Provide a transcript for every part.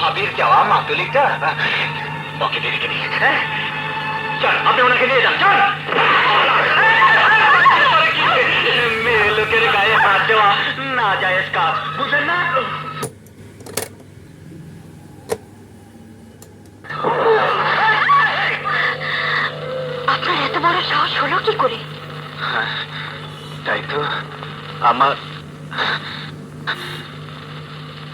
ভাবির যাওয়া মাতুলিটা? ওকে দিয়ে রেখে দিই হ্যাঁ? চল আপনি ওনাকে নিয়ে যান চল! মেয়ে লোকের গায়ে হাত দেওয়া না যায় কাজ বুঝলেন না? আপনার এত বড় সাহস হলো কি করে? তাই তো আমার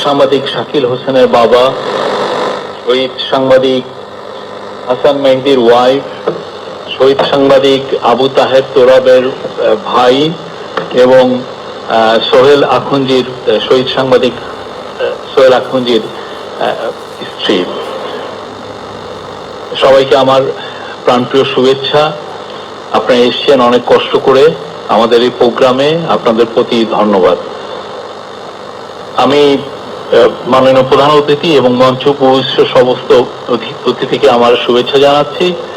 সাংবাদিক শাকিল হোসেনের বাবা, শহীদ সাংবাদিক হাসান মেহদির ওয়াইফ শহীদ সাংবাদিক আবু তাহের তোরাবের ভাই এবং সোহেল আখুঞ্জির শহীদ সাংবাদিক সোহেল আখুঞ্জির স্ত্রী। সবাইকে আমার প্রাণপ্রিয় শুভেচ্ছা। আপনারা এসছেন অনেক কষ্ট করে আমাদের এই প্রোগ্রামে। আপনাদের প্রতি ধন্যবাদ। আমি মাননীয় প্রধান অতিথি এবং মঞ্চ উপবিষ্ট সমস্ত অতি- অতিথিকে আমার শুভেচ্ছা জানাচ্ছি।